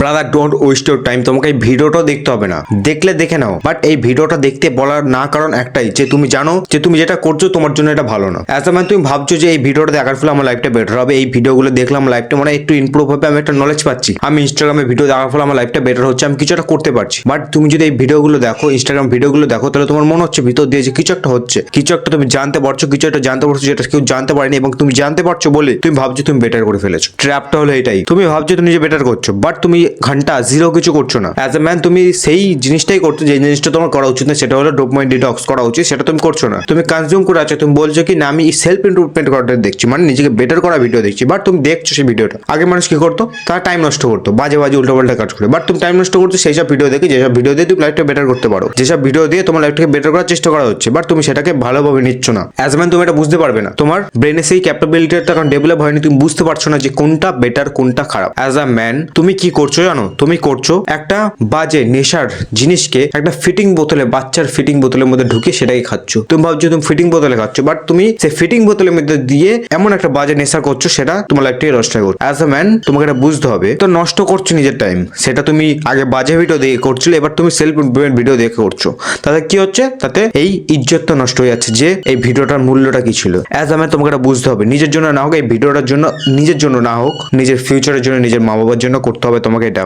Brother don't waste your time তোমাকে এই ভিডিওটা দেখতে হবে না। দেখলে দেখে নাও। বাট এই ভিডিওটা দেখতে বলার না কারণ একটাই, যে তুমি জানো, যে তুমি যেটা করছ, তোমার জন্য এটা ভালো না। অ্যাজ ম্যান তুমি ভাবছ যে এই ভিডিওটা দেখার ফলে আমার লাইফটা বেটার হবে। এই ভিডিওগুলো দেখলাম লাইফটা মানে একটু ইমপ্রুভ হবে, আমি একটা নলেজ পাচ্ছি। আমি ইনস্টাগ্রামে ভিডিও দেখার ফলে আমার লাইফটা বেটার হচ্ছে, আমি কিছু একটা করতে পারছি। বাট তুমি যদি এই ভিডিওগুলো দেখো ইনস্টাগ্রাম ভিডিওগুলো দেখো, তাহলে তোমার মনে হচ্ছে, ভিতর দিয়ে যে কিছু একটা হচ্ছে। কিছু একটা তুমি জানতে পারছ, কিছু একটা জানতে পারছ, যেটা কেউ জানতে পারেনি, এবং তুমি জানতে পারছ বলে তুমি ভাবছ তুমি বেটার করে ফেলেছো। ট্র্যাপটা হলো এটাই। তুমি ভাবছ তুমি নিজে বেটার করছ বাট তুমি ঘণ্টা জিরো কিছু করছ না। অ্যাজ এ ম্যান তুমি সেই জিনিসটাই করছ, যে জিনিসটা তোমার করা উচিত না, সেটা হলো ডোপমাইন ডিটক্স করা উচিত, সেটা তুমি করছ না। তুমি কনজিউম করে আছো, তুমি বলছো কি, না, আমি সেলফ ইমপ্রুভমেন্ট করাটা দেখছি মানে নিজেকে বেটার করা ভিডিও দেখছি বাট তুমি দেখছ সেই ভিডিওটা আগে মানুষ কি করতো? তারা টাইম নষ্ট করতো, বাজে বাজে উল্টো পাল্টা কাজ করে। বাট তুমি টাইম নষ্ট করছ, সেই সব ভিডিও দেখে যেসব ভিডিও দিয়ে তুমি লাইফটা বেটার করতে পারো। যেসব ভিডিও দিয়ে তোমার লাইফটাকে বেটার করার চেষ্টা করা হচ্ছে বাট তুমি সেটাকে ভালোভাবে নিচ্ছ না। অ্যাজ ম্যান তুমি এটা বুঝতে পারবে না। তোমার ব্রেনে সেই ক্যাপাবিলিটিটা কারণ ডেভেলপ হয়নি, তুমি বুঝতে পারছ না যে কোনটা বেটার কোনটা খারাপ। অ্যাজ আ ম্যান তুমি কি করছ? জানো? তুমি করছ একটা বাজে, নেশার জিনিসকে একটা ফিটিং বোতলে, বাচ্চার ফিটিং বোতলের মধ্যে ঢুকে সেটাই খাচ্ছ। তুমি ভাবছ তুমি ফিটিং বোতলে খাচ্ছ বাট তুমি সেই ফিটিং বোতলের মধ্যে দিয়ে এমন একটা বাজে, নেশা করছ সেটা তোমার লাইফটাকে নষ্ট করছ। অ্যাজ আ ম্যান তোমাকে এটা বুঝতে হবে, তো নষ্ট করছ নিজের টাইম সেটা তুমি আগে বাজে ভিডিও দেখে করছিলে, এবার তুমি সেলফ ইমপ্রুভমেন্ট ভিডিও দেখে করছ। তাতে কি হচ্ছে? তাতে এই ইজ্জতটা নষ্ট হয়ে যাচ্ছে যে এই ভিডিওটার মূল্যটা কি ছিল। অ্যাজ আ ম্যান তোমাকে এটা বুঝতে হবে, নিজের জন্য না হোক, এই ভিডিওটার জন্য, নিজের জন্য না হোক, নিজের ফিউচারের জন্য, নিজের মা বাবার জন্য করতে হবে তোমাকে। এটা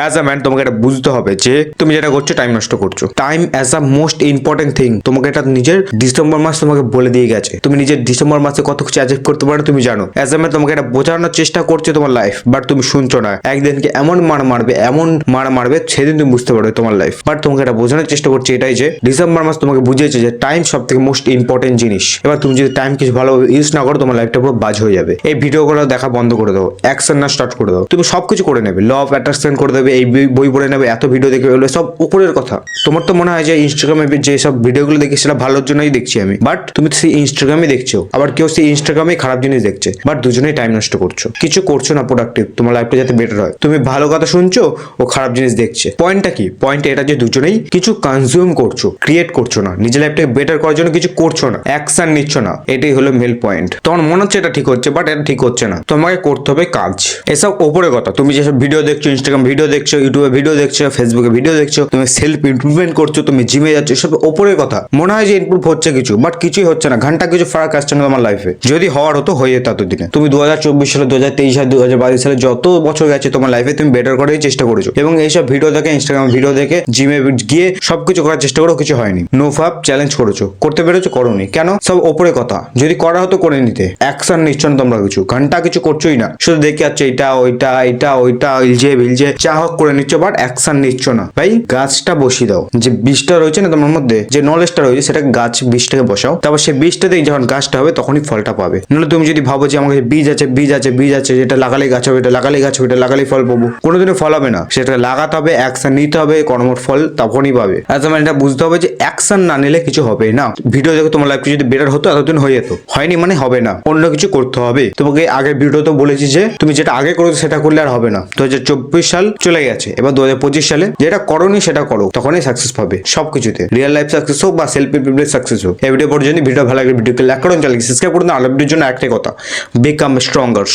অ্যাজ আ ম্যান তোমাকে এটা বুঝতে হবে যে তুমি যেটা করছ টাইম নষ্ট করছ। Time as a most important thing তোমাকে এটা নিজের ডিসেম্বর মাস তোমাকে বলে দিয়ে গেছে। তুমি নিজের ডিসেম্বর মাসে কত কিছু অ্যাচিভ করতে পারো, তুমি জানো। অ্যাজ আ ম্যান তোমাকে এটা বোঝানোর চেষ্টা করছে তোমার লাইফ বাট তুমি শুনছো না। একদিনকে এমন মার মারবে, এমন মার মারবে, সেদিন তুমি বুঝতে পারবে তোমার লাইফ বাট তোমাকে এটা বোঝানোর চেষ্টা করছে এটাই যে, ডিসেম্বর মাস তোমাকে বুঝিয়েছে যে টাইম সব থেকে মোস্ট ইম্পর্টেন্ট জিনিস। এবার তুমি যদি টাইম কিছু ভালো ইউজ না করো, তোমার লাইফটা পুরো বাজ হয়ে যাবে। এই ভিডিওগুলো দেখা বন্ধ করে দাও অ্যাকশন না স্টার্ট করে দাও। তুমি সবকিছু করে নেবে। ল অফ অ্যাট্রাকশন করে দেবে, এই বই- পড়ে নেবে, এত ভিডিও দেখে এগুলো সব উপরের কথা। তোমার তো মনে হয় যে ইনস্টাগ্রামে যে সব ভিডিওগুলো দেখি সেটা ভালোর জন্যই দেখছি আমি। বাট তুমি সেই ইনস্টাগ্রামে দেখছ। আবার কেউ সেই ইনস্টাগ্রামে খারাপ জিনিস দেখছে। বাট দুজনেই টাইম নষ্ট করছ। কিছু করছ না প্রোডাক্টিভ তোমার লাইফটা যাতে বেটার হয়। তুমি ভালো কথা শুনছো, ও খারাপ জিনিস দেখছে। পয়েন্টটা কি? পয়েন্ট এটা যে দুজনেই কিছু কনজিউম করছ ক্রিয়েট করছ না। নিজের লাইফটাকে বেটার করার জন্য কিছু করছ না। অ্যাকশন নিচ্ছ না। এটাই হলো মেল পয়েন্ট তোমার মনে হচ্ছে এটা ঠিক হচ্ছে বাট এটা ঠিক হচ্ছে না। তোমাকে করতে হবে কাজ। এসব ওপরে কথা। তুমি যেসব ভিডিও দেখছ ইনস্টাগ্রাম ভিডিও দেখছ ইউটিউবে ভিডিও দেখছ ফেসবুকে ভিডিও দেখছ, তুমি সেলফ ইমপ্রুভমেন্ট করছ, তুমি জিমে যাচ্ছ, এসব ওপরের কথা। মনে হয় যে ইমপ্রুভ হচ্ছে কিছু বাট কিছুই হচ্ছে না, ঘণ্টা কিছু ফারাক আসছে না তোমার লাইফে যদি হওয়ার হতো, হয়ে যেত এতদিনে তুমি দু হাজার চব্বিশ সালে দু হাজার তেইশ সালে দু হাজার বাইশ সালে যত বছর গেছে তোমার লাইফে তুমি বেটার করার চেষ্টা করেছ। এবং এইসব ভিডিও দেখে ইনস্টাগ্রাম ভিডিও দেখে জিমে গিয়ে সবকিছু করার চেষ্টা করেও কিছু হয়নি। নো ফাপ চ্যালেঞ্জ করেছ। করতে পেরেছ, করোনি। কেন? সব ওপরে কথা। যদি করা হতো, করে নিতে। অ্যাকশন নিচ্ছ না তোমরা কিছু। ঘণ্টা কিছু করছোই না। শুধু দেখে যাচ্ছে, এটা, ওইটা এটা, ওইটা ইলজে ভিলজে চা হোক করে নিচ্ছ বাট অ্যাকশন নিচ্ছ না। ভাই, গাছটা বসিয়ে দাও। যে বীজটা রয়েছে না তোমার মধ্যে, যে নলেজটা রয়েছে, সেটা গাছ বীজটাকে বসাও। তারপর সেই বীজটাতেই যখন গাছটা হবে, তখনই ফলটা পাবে। নাহলে তুমি যদি ভাবো যে আমার কাছে বীজ আছে বীজ আছে বীজ আছে, যেটা লাগালে গাছ হবে এটা লাগালে গাছ হবে এটা লাগালেই ফল পাবো। কোনোদিনও ফল হবে না। সেটা লাগাতে হবে অ্যাকশন নিতে হবে কর্মর ফল তখনই পাবে। আর তোমার এটা বুঝতে হবে যে অ্যাকশন না নিলে কিছু হবে না। ভিডিও দেখে তোমার লাইফ যদি বেটার হতো, এতদিন হয়ে যেত। হয়নি মানে হবে না। অন্য কিছু করতে হবে। তোমাকে আগের ভিডিওতে বলেছি যে, তুমি যেটা আগে করেছ সেটা করলে আর হবে না। দু হাজার চব্বিশ সাল চলে গেছে। এবার দু হাজার পঁচিশ সালে যেটা করনি সেটা করো। তখনই সাকসেস পাবে সবকিছুতে। রিয়েল লাইফ সাকসেস হোক বা সেলফ ইমপ্রুভমেন্ট সাকসেস হোক। এই ভিডিও পর্যন্ত ভিডিও ভালো লাগে ভিডিওকে লাইক করুন চ্যানেলকে সাবস্ক্রাইব করুন আলো ভিডিওর জন্য একটাই কথা বিকাম স্ট্রঙ্গার্স